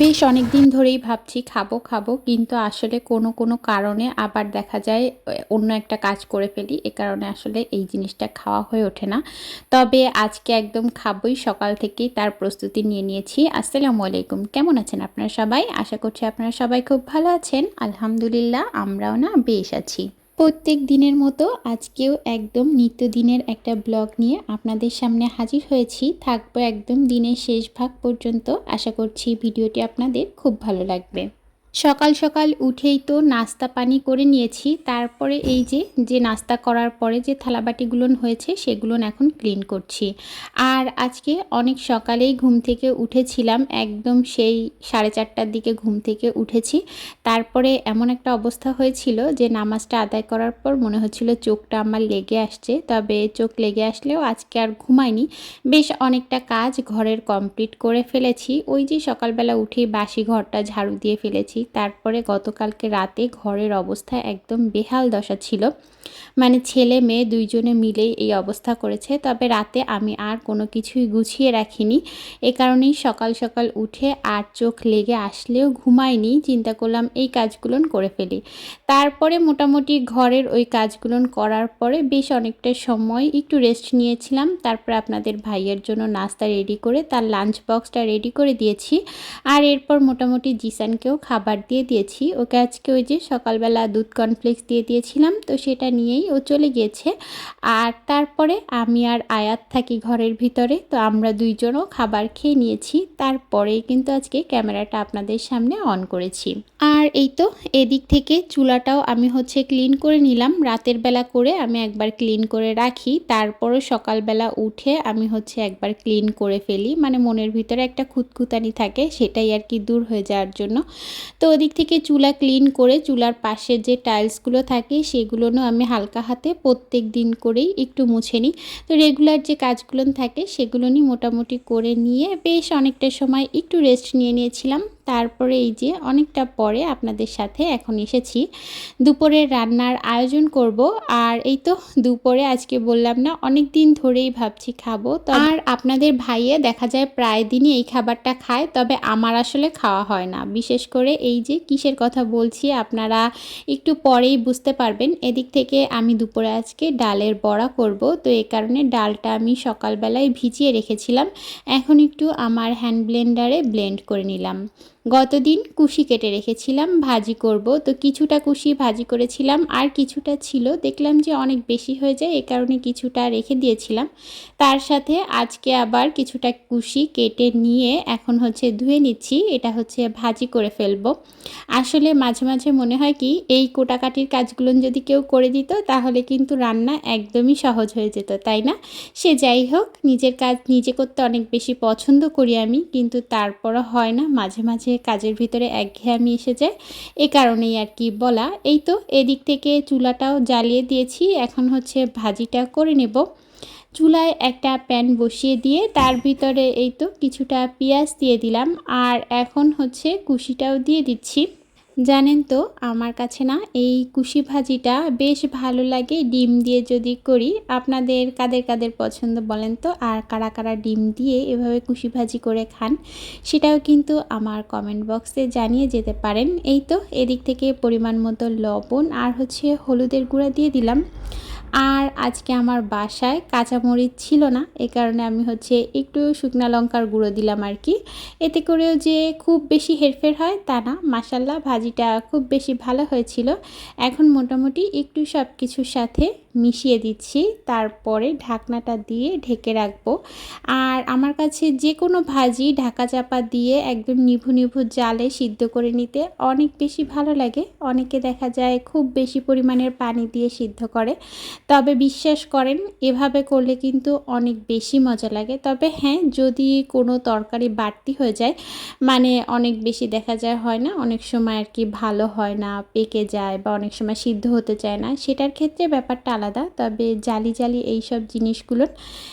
বেশ অনেক দিন ধরেই ভাবছি খাব খাব, কিন্তু আসলে কোনো কোনো কারণে আবার দেখা যায় অন্য একটা কাজ করে ফেলি। এ কারণে আসলে এই জিনিসটা খাওয়া হয়ে ওঠে না। তবে আজকে একদম খাবোই, সকাল থেকেই তার প্রস্তুতি নিয়ে নিয়েছি। আসসালামু আলাইকুম। কেমন আছেন আপনারা সবাই? আশা করছি আপনারা সবাই খুব ভালো আছেন। আলহামদুলিল্লাহ, আমরাও না বেশ আছি। প্রত্যেক দিনের মতো আজকেও একদম নিত্যদিনের একটা ব্লগ নিয়ে আপনাদের সামনে হাজির হয়েছি। থাকব একদম দিনের শেষ ভাগ পর্যন্ত। আশা করছি ভিডিওটি আপনাদের খুব ভালো লাগবে। সকাল সকাল উঠেই তো নাস্তা পানি করে নিয়েছি। তারপরে এই যে যে নাস্তা করার পরে যে থালাবাটিগুলো হয়েছে, সেগুলো এখন ক্লিন করছি। আর আজকে অনেক সকালেই ঘুম থেকে উঠেছিলাম, একদম সেই সাড়ে চারটার দিকে ঘুম থেকে উঠেছি। তারপরে এমন একটা অবস্থা হয়েছিল যে, নামাজটা আদায় করার পর মনে হচ্ছিল চোখটা আমার লেগে আসছে। তবে চোখ লেগে আসলেও আজকে আর ঘুমাইনি। বেশ অনেকটা কাজ ঘরের কমপ্লিট করে ফেলেছি। ওই যে সকালবেলা উঠেই বাসি ঘরটা ঝাড়ু দিয়ে ফেলেছি। তারপরে গতকালকে রাতে ঘরের অবস্থা একদম বেহাল দশা ছিল। মানে ছেলে মেয়ে দুইজনে মিলেই এই অবস্থা করেছে। তবে রাতে আমি আর কোনো কিছুই গুছিয়ে রাখিনি। এ কারণেই সকাল সকাল উঠে আর চোখ লেগে আসলেও ঘুমাইনি। চিন্তা করলাম, এই কাজগুলো করে ফেলি। তারপরে মোটামুটি ঘরের ওই কাজগুলো করার পরে বেশ অনেকটা সময় একটু রেস্ট নিয়েছিলাম। তারপর আপনাদের ভাইয়ের জন্য নাস্তা রেডি করে, তার লাঞ্চ বক্সটা রেডি করে দিয়েছি। আর এরপর মোটামুটি জিসানকেও খাবার দিয়ে দিয়েছি। ওকে আজকে ওই যে সকালবেলা দুধ কর্নফ্লেক্স দিয়ে দিয়েছিলাম, তো সেটা নিয়েই ও চলে গিয়েছে। আর তারপরে আমি আর আয়াত থাকি ঘরের ভিতরে, তো আমরা দুইজনও খাবার খেয়ে নিয়েছি। তারপরেই কিন্তু আজকে ক্যামেরাটা আপনাদের সামনে অন করেছি। আর এই তো, এদিক থেকে চুলাটাও আমি হচ্ছে ক্লিন করে নিলাম। রাতের বেলা করে আমি একবার ক্লিন করে রাখি। তারপরে সকালবেলা উঠে আমি হচ্ছে একবার ক্লিন করে ফেলি। মানে মনের ভিতরে একটা খুঁতখুতানি থাকে, সেটাই আর কি দূর হয়ে যাওয়ার জন্য। তো ওদিক থেকে চুলা ক্লিন করে, চুলার পাশে যে টাইলসগুলো থাকে সেগুলোও আমি হালকা হাতে প্রত্যেক দিন করেই একটু মুছে নিই। তো রেগুলার যে কাজগুলো থাকে, সেগুলো নিয়ে মোটামুটি করে নিয়ে বেশ অনেকটা সময় একটু রেস্ট নিয়ে নিয়েছিলাম। তারপরে এই যে অনেকটা পরে আপনাদের সাথে এখন এসেছি। দুপুরের রান্নার আয়োজন করব। আর এই তো দুপুরে আজকে বললাম না অনেক দিন ধরেই ভাবছি খাব। তো আর আপনাদের ভাইয়ে দেখা যায় প্রায় দিনই এই খাবারটা খায়, তবে আমার আসলে খাওয়া হয় না। বিশেষ করে এই যে কিসের কথা বলছি, আপনারা একটু পরেই বুঝতে পারবেন। এদিক থেকে আমি দুপুরে আজকে ডালের বড়া করব। তো এই কারণে ডালটা আমি সকালবেলায় ভিজিয়ে রেখেছিলাম। এখন একটু আমার হ্যান্ড ব্লেন্ডারে ব্লেন্ড করে নিলাম। গতদিন কুশি কেটে রেখেছিলাম, ভাজি করব। তো কিছুটা কুশি ভাজি করেছিলাম, আর কিছুটা ছিল। দেখলাম যে অনেক বেশি হয়ে যায় এই কারণে কিছুটা রেখে দিয়েছিলাম। তার সাথে আজকে আবার কিছুটা কুশি কেটে নিয়ে এখন হচ্ছে ধুয়ে নিচ্ছি, এটা হচ্ছে ভাজি করে ফেলব। আসলে মাঝে মাঝে মনে হয় কি, এই কোটাকাটির কাজগুলো যদি কেউ করে দিত, তাহলে কিন্তু রান্না একদমই সহজ হয়ে যেত, তাই না? সে যাই হোক, নিজের কাজ নিজে করতে অনেক বেশি পছন্দ করি আমি, কিন্তু তারপরও হয় না, মাঝে মাঝে কাজের ভিতরে একঘেয়ামি এসে যায় এ কারণেই আর কি বলা। এই তো এদিক থেকে চুলাটাও জ্বালিয়ে দিয়েছি। এখন হচ্ছে ভাজিটা করে নেব। চুলায় একটা প্যান বসিয়ে দিয়ে তার ভিতরে এই তো কিছুটা পেঁয়াজ দিয়ে দিলাম। আর এখন হচ্ছে কুশিটাও দিয়ে দিচ্ছি। জানেন তো, আমার কাছে না এই কুশি ভাজিটা বেশ ভালো লাগে। ডিম দিয়ে যদি করি, আপনাদের কাদের কাদের পছন্দ বলেন তো? আর কারা কারা ডিম দিয়ে এভাবে কুশি ভাজি করে খান, সেটাও কিন্তু আমার কমেন্ট বক্সে জানিয়ে যেতে পারেন। এই তো, এদিক থেকে পরিমাণ মতো লবণ আর হচ্ছে হলুদের গুঁড়া দিয়ে দিলাম। আর আজকে আমার বাসায় কাঁচামরিচ ছিল না, এ কারণে আমি হচ্ছে একটু শুকনা লঙ্কার গুঁড়ো দিলাম আর কি। এতে করেও যে খুব বেশি হেরফের হয় তা না মাসাল্লাহ ভাজিটা খুব বেশি ভালো হয়েছিল। এখন মোটামুটি একটু সব কিছুর সাথে মিশিয়ে দিচ্ছি, তারপরে ঢাকনাটা দিয়ে ঢেকে রাখব। আর আমার কাছে যে কোনো ভাজি ঢাকা চাপা দিয়ে একদম নিভু নিভু জালে সিদ্ধ করে নিতে অনেক বেশি ভালো লাগে। অনেকে দেখা যায় খুব বেশি পরিমাণের পানি দিয়ে সিদ্ধ করে। তবে বিশ্বাস করেন, এভাবে করলে কিন্তু অনেক বেশি মজা লাগে। তবে হ্যাঁ যদি কোনো তরকারি বাড়তি হয়ে যায় মানে অনেক বেশি দেখা যায় হয় না, অনেক সময় আর কি ভালো হয় না, পেকে যায় বা অনেক সময় সিদ্ধ হতে চায় না, সেটার ক্ষেত্রে ব্যাপারটা আলাদা। তবে জালি জালি এইসব জিনিসগুলোর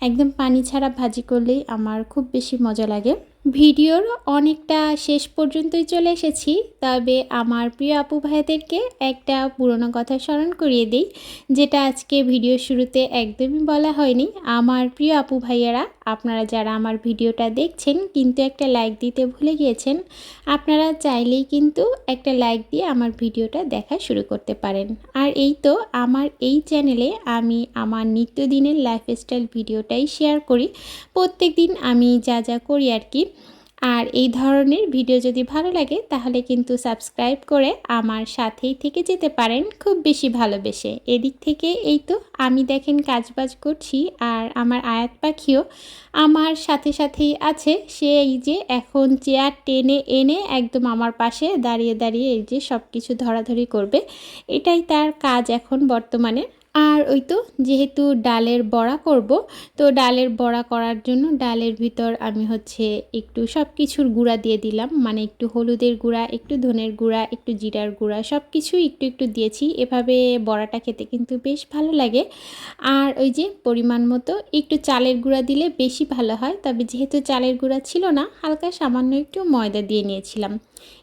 একদম পানি ছাড়া ভাজি করলেই আমার খুব বেশি মজা লাগে। ভিডিওর অনেকটা শেষ পর্যন্তই চলে এসেছি। তবে আমার প্রিয় আপু ভাইদেরকে একটা পুরনো কথা স্মরণ করিয়ে দিই, যেটা আজকে ভিডিও শুরুতে একদমই বলা হয়নি। আমার প্রিয় আপু ভাইয়ারা আপনারা যারা আমার ভিডিওটা দেখছেন কিন্তু একটা লাইক দিতে ভুলে গিয়েছেন, আপনারা চাইলেই কিন্তু একটা লাইক দিয়ে আমার ভিডিওটা দেখা শুরু করতে পারেন। আর এই তো আমার এই চ্যানেলে আমি আমার নিত্যদিনের লাইফস্টাইল ভিডিওটাই শেয়ার করি। প্রত্যেক দিন আমি যা যা করি আর কি আর এই ধরনের ভিডিও যদি ভালো লাগে, তাহলে কিন্তু সাবস্ক্রাইব করে আমার সাথেই থেকে যেতে পারেন খুব বেশি ভালোবেসে। এদিক থেকে এই তো, আমি দেখেন কাজবাজ করছি আর আমার আয়াত পাখিও আমার সাথে সাথেই আছে। সে এই যে এখন চেয়ার টেনে এনে একদম আমার পাশে দাঁড়িয়ে দাঁড়িয়ে এই যে সব কিছু ধরাধরি করবে। এটাই তার কাজ এখন বর্তমানে। আর ওই তো যেহেতু ডালের বড়া করব, তো ডালের বড়া করার জন্য ডালের ভিতর আমি হচ্ছে একটু সব কিছুর গুঁড়া দিয়ে দিলাম। মানে একটু হলুদের গুঁড়া, একটু ধনের গুঁড়া, একটু জিরার গুঁড়া সব কিছু একটু একটু দিয়েছি। এভাবে বড়াটা খেতে কিন্তু বেশ ভালো লাগে। আর ওই যে পরিমাণ মতো একটু চালের গুঁড়া দিলে বেশি ভালো হয়, তবে যেহেতু চালের গুঁড়া ছিল না, হালকা সামান্য একটু ময়দা দিয়ে নিয়েছিলাম।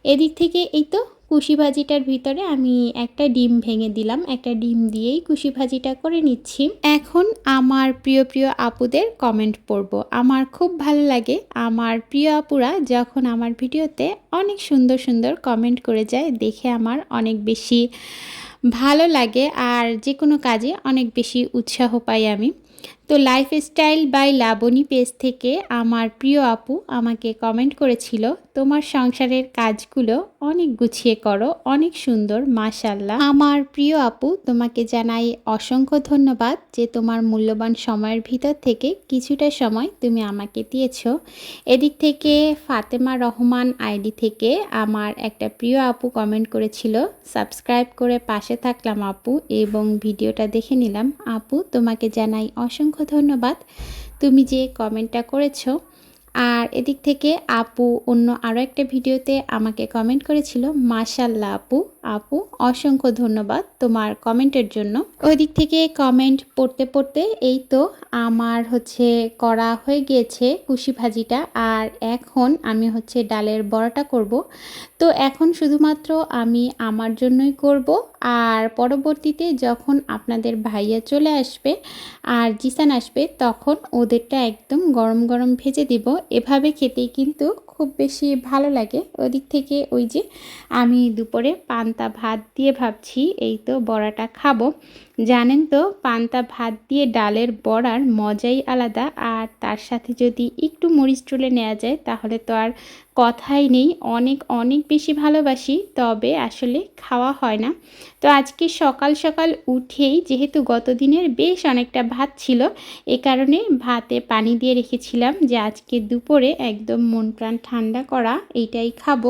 এদিক থেকে এই তো কুশি ভাজিটার ভিতরে আমি একটা ডিম ভেঙে দিলাম। একটা ডিম দিয়েই কুশি ভাজিটা করে নিচ্ছি। এখন আমার প্রিয় প্রিয় আপুদের কমেন্ট পড়ব। আমার খুব ভালো লাগে। আমার প্রিয় আপুরা যখন আমার ভিডিওতে অনেক সুন্দর সুন্দর কমেন্ট করে যায়, দেখে আমার অনেক বেশি ভালো লাগে। আর যে কোনো কাজে অনেক বেশি উৎসাহ পাই আমি। তো লাইফস্টাইল বাই লাবণী পেজ থেকে আমার প্রিয় আপু আমাকে কমেন্ট করেছিল, তোমার সংসারের কাজগুলো অনেক গুছিয়ে করো, অনেক সুন্দর মাশাল্লাহ আমার প্রিয় আপু, তোমাকে জানাই অসংখ্য ধন্যবাদ যে তোমার মূল্যবান সময়ের ভিতর থেকে কিছুটা সময় তুমি আমাকে দিয়েছ। এদিক থেকে ফাতেমা রহমান আইডি থেকে আমার একটা প্রিয় আপু কমেন্ট করেছিল, সাবস্ক্রাইব করে পাশে থাকলাম আপু এবং ভিডিওটা দেখে নিলাম। আপু, তোমাকে জানাই অসংখ্য ধন্যবাদ। তুমি যে কমেন্টটা করেছ, আর এদিক থেকে আপু অন্য আরও একটা ভিডিওতে আমাকে কমেন্ট করেছিল মাশাল্লাহ আপু। আপু, অসংখ্য ধন্যবাদ তোমার কমেন্টের জন্য। ওই দিক থেকে কমেন্ট পড়তে পড়তে এই তো আমার হচ্ছে করা হয়ে গিয়েছে কুশি ভাজিটা, আর এখন আমি হচ্ছে ডালের বড়াটা করব। তো এখন শুধুমাত্র আমি আমার জন্যই করব, আর পরবর্তীতে যখন আপনাদের ভাইয়া চলে আসবে আর জিসান আসবে, তখন ওদেরটা একদম গরম গরম ভেজে দিব। এভাবে খেতেই কিন্তু খুব বেশি ভালো লাগে। ওদিক থেকে ওই যে আমি দুপুরে পান্তা ভাত দিয়ে ভাবছি, এই তো বড়াটা খাব। জানেন তো, পান্তা ভাত দিয়ে ডালের বড়ার মজাই আলাদা। আর তার সাথে যদি একটু মরিচ টুলে নেওয়া যায়, তাহলে তো আর কথাই নেই, অনেক অনেক বেশি ভালোবাসি, তবে আসলে খাওয়া হয় না। তো আজকে সকাল সকাল উঠেই যেহেতু গত দিনের বেশ অনেকটা ভাত ছিল, এ কারণে ভাতে পানি দিয়ে রেখেছিলাম যে আজকে দুপুরে একদম মন প্রাণ ঠান্ডা করা এইটাই খাব।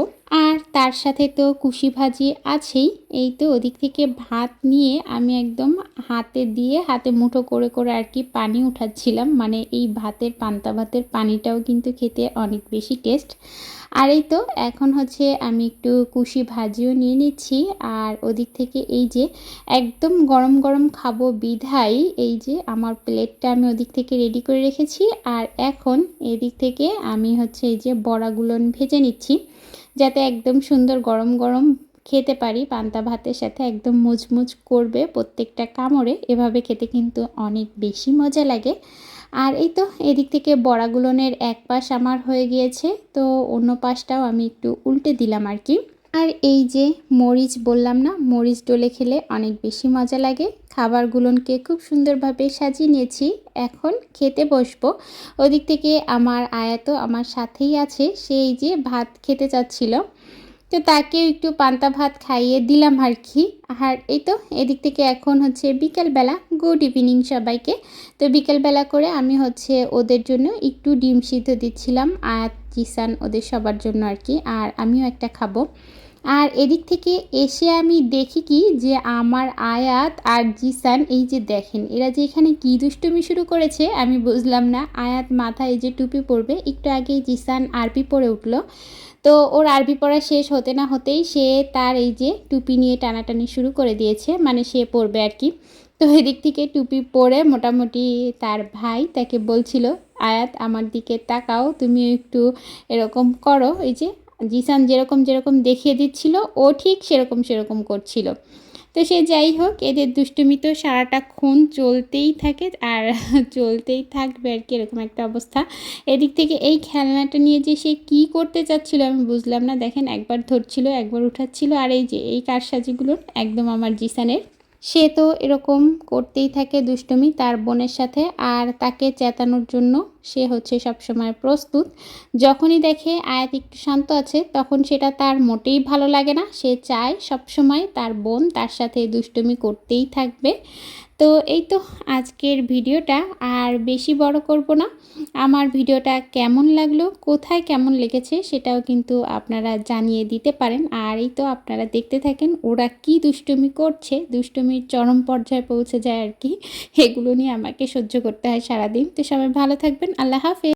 আর তার সাথে তো কুশি ভাজি আছেই, এই তো ওদিক থেকে ভাত নিয়ে আমি একদম হাতে দিয়ে হাতে মুঠো করে করে আর কি পানি উঠাচ্ছিলাম মানে এই ভাতের, পান্তা ভাতের পানিটাও কিন্তু খেতে অনেক বেশি টেস্ট। আর এই তো, এখন হচ্ছে আমি একটু কুশি ভাজিও নিয়ে নিচ্ছি। আর ওদিক থেকে এই যে একদম গরম গরম খাব বিধাই, এই যে আমার প্লেটটা আমি ওদিক থেকে রেডি করে রেখেছি। আর এখন এদিক থেকে আমি হচ্ছে এই যে বড়াগুলো ভেজে নিচ্ছি, যাতে একদম সুন্দর গরম গরম খেতে পারি। পান্তা ভাতের সাথে একদম মুচমুচ করবে প্রত্যেকটা কামড়ে। এভাবে খেতে কিন্তু অনেক বেশি মজা লাগে। আর এই তো, এদিক থেকে বড়াগুলোনের এক পাশ আমার হয়ে গিয়েছে, তো অন্য পাশটাও আমি একটু উল্টে দিলাম আর কি। আর এই যে মরিচ বললাম না, মরিচ ডলে খেলে অনেক বেশি মজা লাগে। খাবারগুলোনকে খুব সুন্দরভাবে সাজিয়ে নিয়েছি, এখন খেতে বসবো। ওদিক থেকে আমার আয়াত আমার সাথেই আছে সেই যে ভাত খেতে চাচ্ছিল। তো তাকে একটু পান্তা ভাত খাইয়ে দিলাম আর কি। আর এই তো, এদিক থেকে এখন হচ্ছে বিকেলবেলা গুড ইভিনিং সবাইকে। তো বিকেলবেলা করে আমি হচ্ছে ওদের জন্য একটু ডিম সিদ্ধ দিচ্ছিলাম আর চিসান ওদের সবার জন্য আর কি, আর আমিও একটা খাব। আর এদিক থেকে এসে আমি দেখি কি যে আমার আয়াত আর জিসান এই যে দেখেন, এরা যে এখানে কী দুষ্টুমি শুরু করেছে আমি বুঝলাম না। আয়াত মাথায় যে টুপি পরবে, একটু আগেই জিসান আরবি পরে উঠল। তো ওর আরবি পড়া শেষ হতে না হতেই সে তার এই যে টুপি নিয়ে টানাটানি শুরু করে দিয়েছে মানে সে পড়বে আর কি। তো এদিক থেকে টুপি পরে মোটামুটি তার ভাই তাকে বলছিল, আয়াত, আমার দিকে তাকাও, তুমি একটু এরকম করো। এই যে জিসান যেরকম যেরকম দেখিয়ে দিচ্ছিল, ও ঠিক সেরকম সেরকম করছিল। তো সে যাই হোক, এদের দুষ্টুমি তো সারাটাক্ষণ চলতেই থাকে আর চলতেই থাকবে আর কি, এরকম একটা অবস্থা। এদিক থেকে এই খেলনাটা নিয়ে যে সে কী করতে চাচ্ছিল আমি বুঝলাম না। দেখেন একবার ধরছিল, একবার উঠাচ্ছিল, আর এই যে এই কারসাজিগুলো একদম আমার জিসানের। সে তো এরকম করতেই থাকে দুষ্টুমি তার বোনের সাথে আর তাকে চেতানোর জন্য সে হচ্ছে সবসময় প্রস্তুত। যখনই দেখে আয়াত একটু শান্ত আছে, তখন সেটা তার মোটেই ভালো লাগে না। সে চায় সবসময় তার বোন তার সাথে দুষ্টুমি করতেই থাকবে। তো এই তো আজকের ভিডিওটা। আর বেশি বড় করব না। আমার ভিডিওটা কেমন লাগল, কোথায় কেমন লেগেছে সেটাও কিন্তু আপনারা জানিয়ে দিতে পারেন। আর এই তো আপনারা দেখতে থাকেন, ওরা কি দুষ্টুমি করছে, দুষ্টুমির চরম পর্যায়ে পৌঁছে যায় আর কি, এগুলো নিয়ে আমাকে সহ্য করতে হয় সারাদিন। তো সবাই ভালো থাকবেন আল্লাহ হাফেজ।